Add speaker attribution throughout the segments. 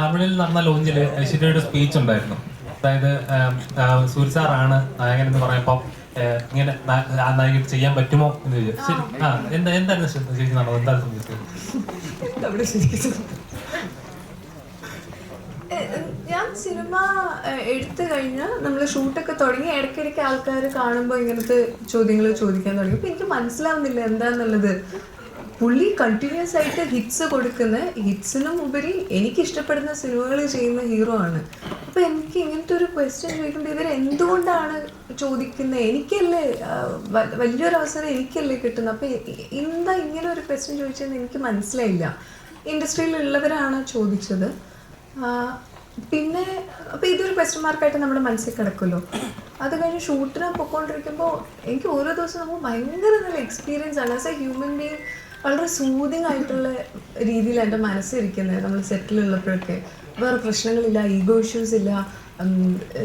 Speaker 1: തമിഴിൽ നടന്ന ലോഞ്ചിൽ ഐശ്വര്യയുടെ സ്പീച്ച് ഉണ്ടായിരുന്നു. അതായത് സൂര്യ സാറാണ് നായകൻ എന്ന് പറയുമ്പോൾ ഇങ്ങനെ നായകൻ ചെയ്യാൻ പറ്റുമോ എന്ന് ചോദിച്ചു. ശരി ആ എന്താ എന്തായിരുന്നു നടന്നത്? എന്താണ് സംഭവിച്ചത്?
Speaker 2: ഞാൻ സിനിമ എടുത്തു കഴിഞ്ഞ് നമ്മൾ ഷൂട്ടൊക്കെ തുടങ്ങി ഇടയ്ക്കിടയ്ക്ക് ആൾക്കാർ കാണുമ്പോൾ ഇങ്ങനത്തെ ചോദ്യങ്ങൾ ചോദിക്കാൻ തുടങ്ങി. അപ്പം എനിക്ക് മനസ്സിലാവുന്നില്ല എന്താന്നുള്ളത്. പുള്ളി കണ്ടിന്യൂസ് ആയിട്ട് ഹിറ്റ്സ് കൊടുക്കുന്ന ഹിറ്റ്സിനും ഉപരി എനിക്ക് ഇഷ്ടപ്പെടുന്ന സിനിമകൾ ചെയ്യുന്ന ഹീറോ ആണ്. അപ്പൊ എനിക്ക് ഇങ്ങനത്തെ ഒരു ക്വസ്റ്റ്യൻ ചോദിക്കുമ്പോൾ ഇവർ എന്തുകൊണ്ടാണ് ചോദിക്കുന്നത് എനിക്കല്ലേ വലിയൊരു അവസരം എനിക്കല്ലേ കിട്ടുന്നത് അപ്പൊ എന്താ ഇങ്ങനെ ഒരു ക്വസ്റ്റ്യൻ ചോദിച്ചതെന്ന് എനിക്ക് മനസ്സിലായില്ല. ഇൻഡസ്ട്രിയിൽ ഉള്ളവരാണ് ചോദിച്ചത് പിന്നെ അപ്പോൾ ഇതൊരു ക്വസ്റ്റ്യൻ മാർക്കായിട്ട് നമ്മുടെ മനസ്സിൽ കിടക്കുമല്ലോ. അത് കഴിഞ്ഞ് ഷൂട്ടിനെ പൊക്കോണ്ടിരിക്കുമ്പോൾ എനിക്ക് ഓരോ ദിവസം നമുക്ക് ഭയങ്കര നല്ല എക്സ്പീരിയൻസ് ആണ്. ആസ് എ ഹ്യൂമൻ ബീങ് വളരെ സൂതിങ് ആയിട്ടുള്ള രീതിയിൽ എന്റെ മനസ്സിരിക്കുന്നത് നമ്മൾ സെറ്റിലുള്ളപ്പോഴൊക്കെ വേറെ പ്രശ്നങ്ങളില്ല ഈഗോ ഇഷ്യൂസ് ഇല്ല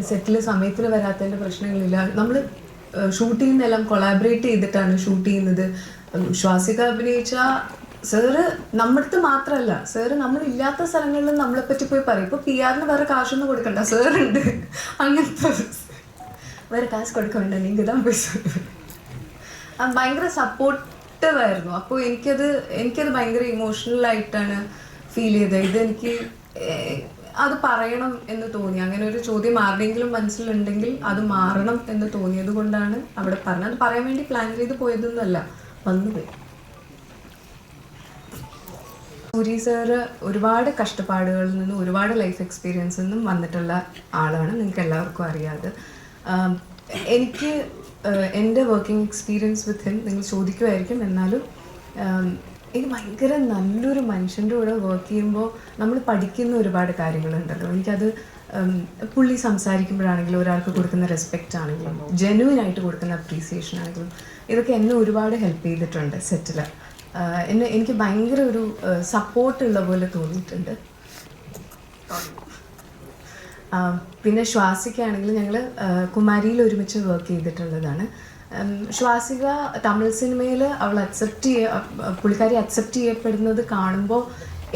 Speaker 2: സെറ്റിൽ സമയത്തിന് വരാത്തതിന്റെ പ്രശ്നങ്ങളില്ല. നമ്മൾ ഷൂട്ട് ചെയ്യുന്നതെല്ലാം കൊളാബറേറ്റ് ചെയ്തിട്ടാണ് ഷൂട്ട് ചെയ്യുന്നത്. ശ്വാസിക അഭിനയിച്ച സാറ് നമ്മുടെ മാത്രമല്ല സാറ് നമ്മളില്ലാത്ത സ്ഥലങ്ങളിൽ നമ്മളെ പറ്റി പോയി പറയും. ഇപ്പൊ പി ആറിന് വേറെ കാശൊന്നും കൊടുക്കണ്ട. സാറുണ്ട്. അങ്ങനത്തെ വേറെ കാശ് കൊടുക്കണ്ട. നിങ്ങൾ ഇതാ ഭയങ്കര സപ്പോർട്ടീവ് ആയിരുന്നു അപ്പോൾ എനിക്കത് എനിക്കത് ഭയങ്കര ഇമോഷണൽ ആയിട്ടാണ് ഫീൽ ചെയ്തത്. ഇതെനിക്ക് അത് പറയണം എന്ന് തോന്നി. അങ്ങനെ ഒരു ചോദ്യം ആരുടെയെങ്കിലും മനസ്സിലുണ്ടെങ്കിൽ അത് മാറണം എന്ന് തോന്നിയത് കൊണ്ടാണ് അവിടെ പറഞ്ഞത്. അത് പറയാൻ വേണ്ടി പ്ലാൻ ചെയ്ത് പോയതെന്നല്ല വന്നുപോയി സൂരി സാറ് ഒരുപാട് കഷ്ടപ്പാടുകളിൽ നിന്നും ഒരുപാട് ലൈഫ് എക്സ്പീരിയൻസിൽ നിന്നും വന്നിട്ടുള്ള ആളാണ്. നിങ്ങൾക്ക് എല്ലാവർക്കും അറിയാതെ എനിക്ക് എന്റെ വർക്കിംഗ് എക്സ്പീരിയൻസ് വിത്ത് ഹിം നിങ്ങൾ ചോദിക്കുമായിരിക്കും. എന്നാലും എനിക്ക് ഭയങ്കര നല്ലൊരു മനുഷ്യന്റെ കൂടെ വർക്ക് ചെയ്യുമ്പോൾ നമ്മൾ പഠിക്കുന്ന ഒരുപാട് കാര്യങ്ങളുണ്ടല്ലോ. എനിക്കത് പുള്ളി സംസാരിക്കുമ്പോഴാണെങ്കിലും ഒരാൾക്ക് കൊടുക്കുന്ന റെസ്പെക്റ്റ് ആണെങ്കിലും ജെന്യൂൻ ആയിട്ട് കൊടുക്കുന്ന അപ്രീസിയേഷൻ ആണെങ്കിലും ഇതൊക്കെ എന്നെ ഒരുപാട് ഹെൽപ്പ് ചെയ്തിട്ടുണ്ട് സെറ്റിൽ എന്നെ എനിക്ക് ഭയങ്കര ഒരു സപ്പോർട്ട് ഉള്ള പോലെ തോന്നിയിട്ടുണ്ട്. പിന്നെ ശ്വാസികയാണെങ്കിൽ ഞങ്ങൾ കുമാരിയിൽ ഒരുമിച്ച് വർക്ക് ചെയ്തിട്ടുള്ളതാണ്. ശ്വാസിക തമിഴ് സിനിമയിൽ അവൾ അക്സെപ്റ്റ് ചെയ്യ പുള്ളിക്കാരി അക്സെപ്റ്റ് ചെയ്യപ്പെടുന്നത് കാണുമ്പോൾ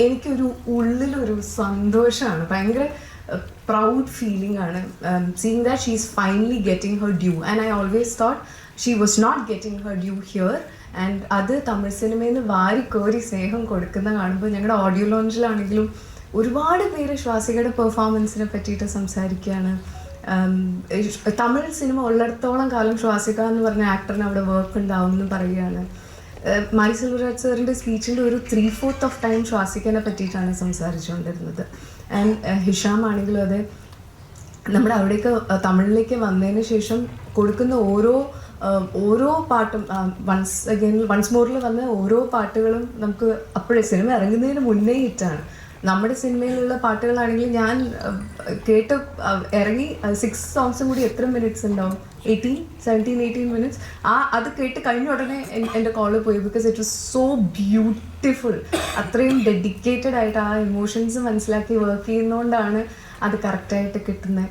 Speaker 2: എനിക്കൊരു ഉള്ളിലൊരു സന്തോഷമാണ്. ഭയങ്കര പ്രൗഡ് ഫീലിംഗ് ആണ്. Seeing that she is finally getting her due and I always thought she was not getting her due here and അത് തമിഴ് സിനിമയിൽ നിന്ന് വാരിക്കോരി സ്നേഹം കൊടുക്കുന്ന കാണുമ്പോൾ ഞങ്ങളുടെ ഓഡിയോ ലോഞ്ചിലാണെങ്കിലും ഒരുപാട് പേര് ശ്വാസികയുടെ പെർഫോമൻസിനെ പറ്റിയിട്ട് സംസാരിക്കുകയാണ്. തമിഴ് സിനിമ ഉള്ളിടത്തോളം കാലം ശ്വാസിക എന്ന് പറഞ്ഞ ആക്ടറിന് അവിടെ വർക്ക് ഉണ്ടാവും എന്ന് പറയുകയാണ്. മാരി സെൽവരാജ് സാറിന്റെ സ്പീച്ചിന്റെ ഒരു ത്രീ ഫോർത്ത് ഓഫ് ടൈം ശ്വാസിക്കനെ പറ്റിയിട്ടാണ് സംസാരിച്ചുകൊണ്ടിരുന്നത്. ആൻഡ് ഹിഷാം ആണെങ്കിലും അതെ നമ്മുടെ അവിടേക്ക് തമിഴിലേക്ക് വന്നതിന് ശേഷം കൊടുക്കുന്ന ഓരോ ഓരോ പാട്ടും വൺസ് അഗൈൻ വൺസ് മോറിൽ വന്ന ഓരോ പാട്ടുകളും നമുക്ക് അപ്പോഴേ സിനിമ ഇറങ്ങുന്നതിന് മുന്നേ ഹിറ്റാണ് നമ്മുടെ സിനിമയിലുള്ള പാട്ടുകളാണെങ്കിൽ ഞാൻ കേട്ട് ഇറങ്ങി സിക്സ് സോങ്സും കൂടി എത്ര മിനിറ്റ്സ് ഉണ്ടാവും? എയ്റ്റീൻ സെവന്റീൻ എയ്റ്റീൻ മിനിറ്റ്സ് ആ അത് കേട്ട് കഴിഞ്ഞ ഉടനെ എന്റെ കോൾ പോയി because it was so beautiful അത്രയും ഡെഡിക്കേറ്റഡ് ആയിട്ട് ആ ഇമോഷൻസ് മനസ്സിലാക്കി വർക്ക് ചെയ്യുന്നതുകൊണ്ടാണ് അത് കറക്റ്റായിട്ട് കിട്ടുന്നത്